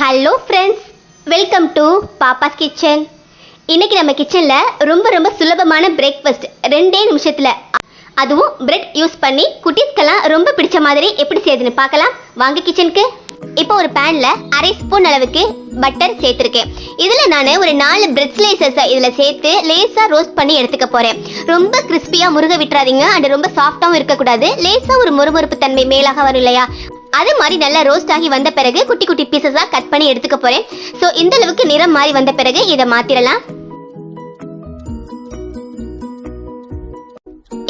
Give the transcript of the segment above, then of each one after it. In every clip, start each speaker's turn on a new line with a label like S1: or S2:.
S1: Hello friends welcome to Pappa's kitchen இன்னைக்கு நம்ம கிச்சனில் ரொம்ப ரொம்ப சுலபமான பிரேக்ஃபாஸ்ட் ரெண்டே நிமிஷத்தில். அதுவும் பிரெட் யூஸ் பண்ணி குட்டீஸ்க்கெல்லாம் ரொம்ப பிடிச்ச மாதிரி எப்படி செய்யுதுன்னு பார்க்கலாம். வாங்க கிச்சனுக்கு இப்போ ஒரு பேனில் அரை ஸ்பூன் அளவுக்கு பட்டர் சேர்த்துருக்கேன். இதில் நான் ஒரு நாலு பிரெட் ஸ்லைசஸை இதில் சேர்த்து லேசாக ரோஸ்ட் பண்ணி எடுத்துக்க போகிறேன் ரொம்ப கிறிஸ்பியாக முருக விட்டுறாதீங்க. அண்ட் ரொம்ப சாஃப்டாகவும் இருக்கக்கூடாது. லேசாக ஒரு முறுமுறுப்பு தன்மை மேலாக வரும் இல்லையா? அது மாதிரி நல்லா ரோஸ்ட் ஆகி வந்த பிறகு குட்டி குட்டி பீசஸா கட் பண்ணி எடுத்துக்க போறேன். ஸோ இந்த அளவுக்கு நிறம் மாறி வந்த பிறகு இதை மாத்திரலாம்.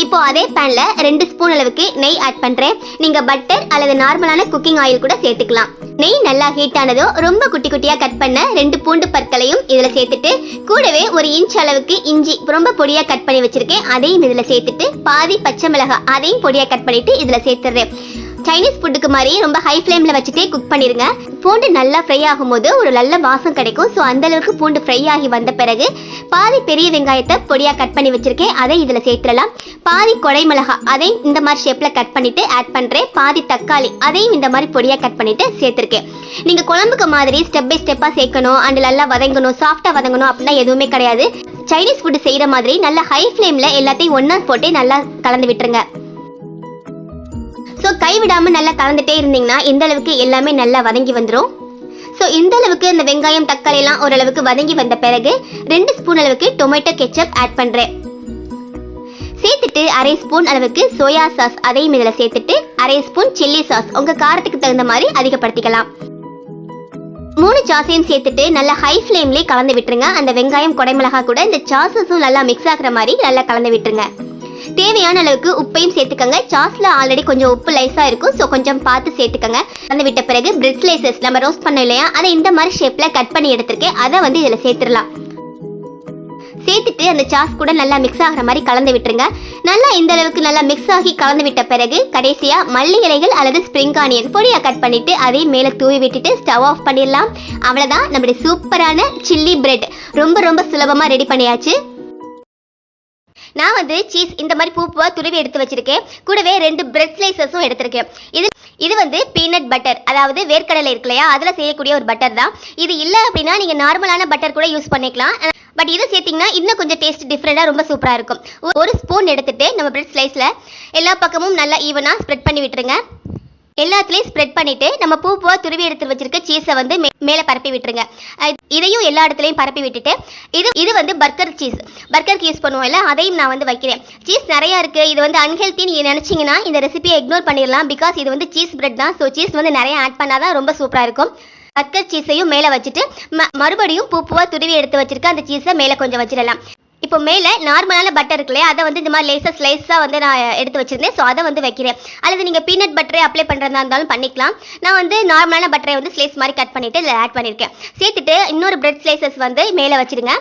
S1: இப்போ அதே பேன்ல ரெண்டு ஸ்பூன் அளவுக்கு நெய் ஆட் பண்றேன். நீங்க பட்டர் அல்லது நார்மலான குக்கிங் ஆயில் கூட சேர்த்துக்கலாம். நெய் நல்லா ஹீட் ஆனதும் ரொம்ப குட்டி குட்டியா கட் பண்ண ரெண்டு பூண்டு பற்களையும் இதுல சேர்த்துட்டு கூடவே ஒரு இன்ச் அளவுக்கு இஞ்சி ரொம்ப பொடியா கட் பண்ணி வச்சிருக்கேன். அதையும் இதுல சேர்த்துட்டு பாதி பச்சை மிளகாய் அதையும் பொடியா கட் பண்ணிட்டு இதுல சேர்த்துடுறேன் சைனீஸ் ஃபுட்டுக்கு மாதிரி ரொம்ப ஹை ஃப்ளேமில் வச்சுட்டே குக் பண்ணிடுங்க பூண்டு நல்லா ஃப்ரை ஆகும்போது ஒரு நல்ல வாசம் கிடைக்கும். ஸோ அந்த அளவுக்கு பூண்டு ஃப்ரை ஆகி வந்த பிறகு பாதி பெரிய வெங்காயத்தை பொடியாக கட் பண்ணி வச்சுருக்கேன். அதை இதில் சேர்த்துடலாம். பாதி கொடை மிளகா அதையும் இந்த மாதிரி ஷேப்பில் கட் பண்ணிவிட்டு ஆட் பண்ணுறேன் பாதி தக்காளி அதையும் இந்த மாதிரி பொடியாக கட் பண்ணிட்டு சேர்த்துருக்கேன். நீங்கள் குழம்புக்கு மாதிரி ஸ்டெப் பை ஸ்டெப்பாக சேர்க்கணும். அண்ட் நல்லா வதங்கணும். சாஃப்டாக வதங்கணும் அப்படின்னா எதுவுமே கிடையாது. சைனீஸ் ஃபுட்டு செய்கிற மாதிரி நல்லா ஹை ஃப்ளேமில் எல்லாத்தையும் ஒன்றா போட்டு நல்லா கலந்து விட்டுருங்க. கைவிடாம நல்லா கலந்துட்டே இருந்தீங்கன்னா இந்த அளவுக்கு எல்லாமே நல்லா வதங்கி வந்துடும் ஸோ இந்த அளவுக்கு இந்த வெங்காயம் தக்காளி எல்லாம் ஓரளவுக்கு வதங்கி வந்த பிறகு ரெண்டு ஸ்பூன் அளவுக்கு டொமேட்டோ கெச்சப் ஆட் பண்றேன். சேர்த்துட்டு அரை ஸ்பூன் அளவுக்கு சோயா சாஸ் அதையும் இதில் சேர்த்துட்டு அரை ஸ்பூன் சில்லி சாஸ் உங்க காரத்துக்கு தகுந்த மாதிரி அதிகப்படுத்திக்கலாம். மூணு சாஸையும் சேர்த்துட்டு நல்லா ஹை ஃப்ளேம்லேயே கலந்து விட்டுருங்க. அந்த வெங்காயம் குடைமிளகா கூட இந்த சாஸஸும் நல்லா மிக்ஸ் ஆகுற மாதிரி நல்லா கலந்து விட்டுருங்க. தேவையான அளவுக்கு உப்பையும் சேர்த்துக்கங்க. சாஸ்ல ஆல்ரெடி கொஞ்சம் உப்பு லைஸா இருக்கும். ஸோ கொஞ்சம் பார்த்து சேர்த்துக்கங்க. கலந்து விட்ட பிறகு பிரெட் ஸ்லைசஸ் நம்ம ரோஸ்ட் பண்ணோம் இல்லையா? அதை இந்த மாதிரி ஷேப்ல கட் பண்ணி எடுத்திருக்கேன். அதை வந்து இதில் சேர்த்துடலாம். சேர்த்துட்டு அந்த சாஸ் கூட நல்லா மிக்ஸ் ஆகிற மாதிரி கலந்து விட்டுருங்க. நல்லா இந்த அளவுக்கு நல்லா மிக்ஸ் ஆகி கலந்து விட்ட பிறகு கடைசியா மல்லி இலைகள் அல்லது ஸ்ப்ரிங் ஆனியன் பொடியா கட் பண்ணிட்டு அதையும் மேலே தூவி விட்டுட்டு ஸ்டவ் ஆஃப் பண்ணிடலாம். அவ்வளவுதான். நம்மளுடைய சூப்பரான சில்லி பிரெட் ரொம்ப ரொம்ப சுலபமா ரெடி பண்ணியாச்சு. நான் வந்து சீஸ் இந்த மாதிரி பூ பூவா துருவி எடுத்து வச்சிருக்கேன். கூடவே ரெண்டு பிரெட் ஸ்லைசஸும் எடுத்திருக்கேன். இது இது வந்து பீனட் பட்டர் அதாவது வேர்க்கடலை இருக்கு இல்லையா? அதில் செய்யக்கூடிய ஒரு பட்டர் தான். இது இல்லை அப்படின்னா நீங்கள் நார்மலான பட்டர் கூட யூஸ் பண்ணிக்கலாம். பட் இதை சேர்த்திங்கன்னா இன்னும் கொஞ்சம் டேஸ்ட் டிஃப்ரெண்ட்டாக ரொம்ப சூப்பராக இருக்கும். ஒரு ஸ்பூன் எடுத்துகிட்டு நம்ம பிரெட் ஸ்லைஸில் எல்லா பக்கமும் நல்லா ஈவனாக ஸ்ப்ரெட் பண்ணி விட்டுருங்க. எல்லாத்துலேயும் ஸ்ப்ரெட் பண்ணிட்டு நம்ம பூ பூவாக துருவி எடுத்து வச்சிருக்க சீஸை வந்து மே- மேலே பரப்பி விட்டுருங்க. இதையும் எல்லா இடத்துலையும் பரப்பி விட்டுட்டு இது இது வந்து பர்கர் சீஸ் பர்கருக்கு யூஸ் பண்ணுவோம்ல அதையும் நான் வந்து வைக்கிறேன். சீஸ் நிறையா இருக்கு. இது வந்து அன்ஹெல்த்தின்னு நினச்சிங்கன்னா இந்த ரெசிபியை இக்னோர் பண்ணிடலாம். பிகாஸ் இது வந்து சீஸ் பிரெட் தான். ஸோ சீஸ் வந்து நிறைய ஆட் பண்ணாதான் ரொம்ப சூப்பராக இருக்கும். பர்கர் சீஸையும் மேலே வச்சுட்டு ம- மறுபடியும் பூ பூவாக துருவி எடுத்து வச்சிருக்க அந்த சீஸை மேலே கொஞ்சம் வச்சிடலாம். இப்போ மேலே நார்மலான பட்டர் இருக்கு இல்லையா அதை வந்து இந்த மாதிரி லேசாக ஸ்லைஸாக வந்து நான் எடுத்து வச்சுருந்தேன். ஸோ அதை வந்து வைக்கிறேன். அல்லது நீங்கள் பீனட் பட்டரை அப்ளை பண்ணுறதா இருந்தாலும் பண்ணிக்கலாம். நான் வந்து நார்மலான பட்டரை வந்து ஸ்லைஸ் மாதிரி கட் பண்ணிவிட்டு இதில் ஆட் பண்ணியிருக்கேன் சேர்த்துட்டு இன்னொரு பிரெட் ஸ்லைசஸ் வந்து மேலே வச்சிடுங்க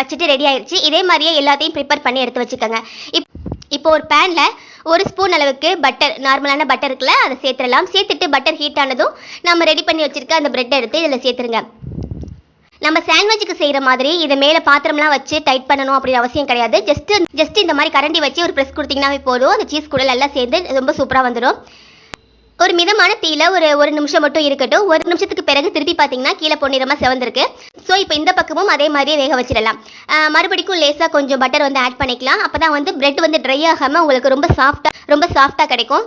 S1: வச்சுட்டு ரெடி ஆயிடுச்சு இதே மாதிரியே எல்லாத்தையும் ப்ரிப்பேர் பண்ணி எடுத்து வச்சுக்கோங்க. இப் இப்போ ஒரு பேனில் ஒரு ஸ்பூன் அளவுக்கு பட்டர் நார்மலான பட்டர் இருக்குல்ல அதை சேர்த்துடலாம். சேர்த்துட்டு பட்டர் ஹீட் ஆனதும் நம்ம ரெடி பண்ணி வச்சுருக்க அந்த ப்ரெட்டை எடுத்து இதில் சேர்த்துருங்க. நம்ம சாண்ட்விச்சுக்கு செய்கிற மாதிரி இதை மேலே பாத்திரம்லாம் வச்சு டைட் பண்ணணும் அப்படின்னு அவசியம் கிடையாது. ஜஸ்ட் ஜஸ்ட் இந்த மாதிரி கரண்டி வச்சு ஒரு ப்ரெஸ் கொடுத்தீங்கன்னாவே போதும். அந்த சீஸ் கூட நல்லா சேர்ந்து ரொம்ப சூப்பராக வந்துடும் ஒரு மிதமான தீயில ஒரு ஒரு நிமிஷம் மட்டும் இருக்கட்டும். ஒரு நிமிஷத்துக்கு பிறகு திருப்பி பார்த்தீங்கன்னா கீழே பொன்னிறமாக செவந்திருக்கு. ஸோ இப்போ இந்த பக்கமும் அதே மாதிரியே வேக வச்சிடலாம். மறுபடிக்கும் லேசாக கொஞ்சம் பட்டர் வந்து ஆட் பண்ணிக்கலாம். அப்போ தான் வந்து பிரெட் வந்து ட்ரை ஆகாமல் உங்களுக்கு ரொம்ப சாஃப்டாக ரொம்ப சாஃப்டாக கிடைக்கும்.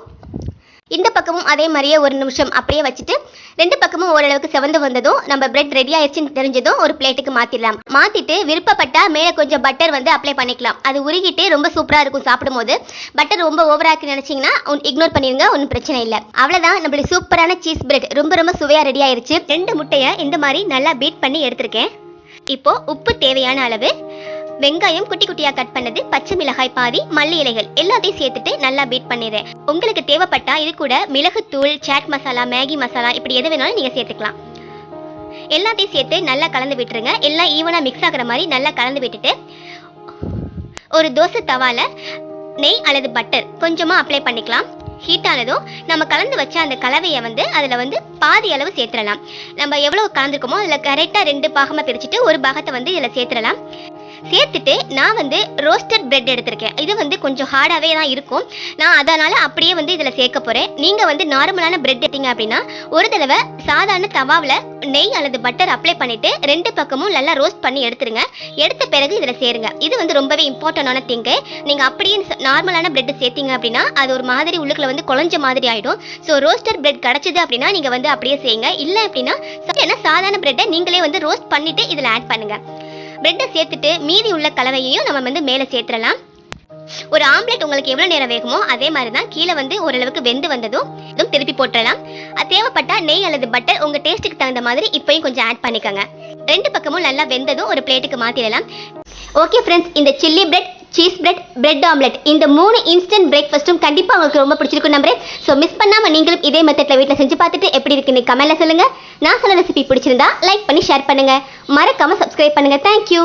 S1: இந்த பக்கமும் அதே மாதிரியே ஒரு நிமிஷம் அப்படியே வச்சுட்டு ரெண்டு பக்கமும் ஓரளவுக்கு செவந்து வந்ததும் நம்ம பிரெட் ரெடி ஆயிடுச்சுன்னு தெரிஞ்சதும் ஒரு பிளேட்டுக்கு மாத்திடலாம். மாத்திட்டு விருப்பப்பட்டா மேலே கொஞ்சம் பட்டர் வந்து அப்ளை பண்ணிக்கலாம். அது உருகிட்டு ரொம்ப சூப்பரா இருக்கும் சாப்பிடும்போது. பட்டர் ரொம்ப ஓவராக்கி நினைச்சீங்கன்னா இக்னோர் பண்ணிருங்க ஒன்றும் பிரச்சனை இல்லை. அவ்வளவுதான் நம்மளுடைய சூப்பரான சீஸ் பிரெட் ரொம்ப ரொம்ப சுவையா ரெடி ஆயிருச்சு. ரெண்டு முட்டையை இந்த மாதிரி நல்லா பீட் பண்ணி எடுத்திருக்கேன். இப்போ உப்பு தேவையான அளவு வெங்காயம் குட்டி குட்டியா கட் பண்ணது பச்சை மிளகாய் பாதி மல்லி இலைகள் எல்லாத்தையும் சேர்த்துட்டு நல்லா பீட் பண்ணிடுறேன் உங்களுக்கு தேவைப்பட்டா இது கூட மிளகுத்தூள் சாட் மசாலா மேகி மசாலா இப்படி எது வேணாலும் நீங்க சேர்த்துக்கலாம். எல்லாத்தையும் சேர்த்து நல்லா கலந்து விட்டுருங்க. எல்லாம் ஈவனா மிக்ஸ் ஆகுற மாதிரி நல்லா கலந்து விட்டுட்டு ஒரு தோசை தவால நெய் அல்லது பட்டர் கொஞ்சமா அப்ளை பண்ணிக்கலாம். ஹீட் ஆனதும் நம்ம கலந்து வச்ச அந்த கலவையை வந்து அதில் வந்து பாதி அளவு சேர்த்துடலாம். நம்ம எவ்வளோ கலந்துருக்கோமோ அதில் கரெக்டாக ரெண்டு பாகமாக பிரிச்சுட்டு ஒரு பாகத்தை வந்து இதில் சேர்த்துடலாம். சேர்த்துட்டு நான் வந்து ரோஸ்டட் பிரெட் எடுத்திருக்கேன். இது வந்து கொஞ்சம் ஹார்டாகவே தான் இருக்கும். நான் அதனால் அப்படியே வந்து இதில் சேர்க்க போகிறேன் நீங்கள் வந்து நார்மலான பிரெட் எடுத்தீங்க அப்படின்னா ஒரு தடவை சாதாரண தவாவில் நெய் அல்லது பட்டர் அப்ளை பண்ணிட்டு ரெண்டு பக்கமும் நல்லா ரோஸ்ட் பண்ணி எடுத்துருங்க. எடுத்த பிறகு இதில் சேருங்க. இது வந்து ரொம்பவே இம்பார்ட்டண்டான திங்கு நீங்கள் அப்படியே நார்மலான பிரெட் சேர்த்தீங்க அப்படின்னா அது ஒரு மாதிரி உள்ளுக்குள்ள வந்து குழஞ்ச மாதிரி ஆயிடும். ஸோ ரோஸ்டர் பிரெட் கிடச்சிது அப்படின்னா நீங்கள் வந்து அப்படியே செய்யுங்க. இல்லை அப்படின்னா சாதாரண பிரெட்டை நீங்களே வந்து ரோஸ்ட் பண்ணிட்டு இதில் ஆட் பண்ணுங்க. பிரெட்டை சேர்த்துட்டு மீதி உள்ள கலவையையும் நம்ம வந்து மேலே சேர்த்துடலாம். ஒரு ஆம்லெட் உங்களுக்கு எவ்வளோ நேரம் வேகுமோ அதே மாதிரி தான் கீழே வந்து ஓரளவுக்கு வெந்து வந்ததும் இதுவும் திருப்பி போட்டுடலாம். அது தேவைப்பட்டா நெய் அல்லது பட்டர் உங்கள் டேஸ்ட்டுக்கு தகுந்த மாதிரி இப்போயும் கொஞ்சம் ஆட் பண்ணிக்கோங்க. ரெண்டு பக்கமும் நல்லா வெந்ததும் ஒரு பிளேட்டுக்கு மாற்றிடலாம் ஓகே ஃப்ரெண்ட்ஸ் இந்த chilli bread cheese bread bread omelette இந்த மூணு இன்ஸ்டன்ட் பிரேக்ஃபாஸ்ட்டும் கண்டிப்பாக உங்களுக்கு ரொம்ப பிடிச்சிருக்கும் நம்புறேன். ஸோ மிஸ் பண்ணாமல் நீங்களும் இதே மெத்தடில் வீட்டில் செஞ்சு பார்த்துட்டு எப்படி இருக்குன்னு கமெண்ட்ல சொல்லுங்கள் நான் சொன்ன ரெசிபி பிடிச்சிருந்தா லைக் பண்ணி ஷேர் பண்ணுங்கள் மறக்காமல் சப்ஸ்கிரைப் பண்ணுங்கள் தேங்க்யூ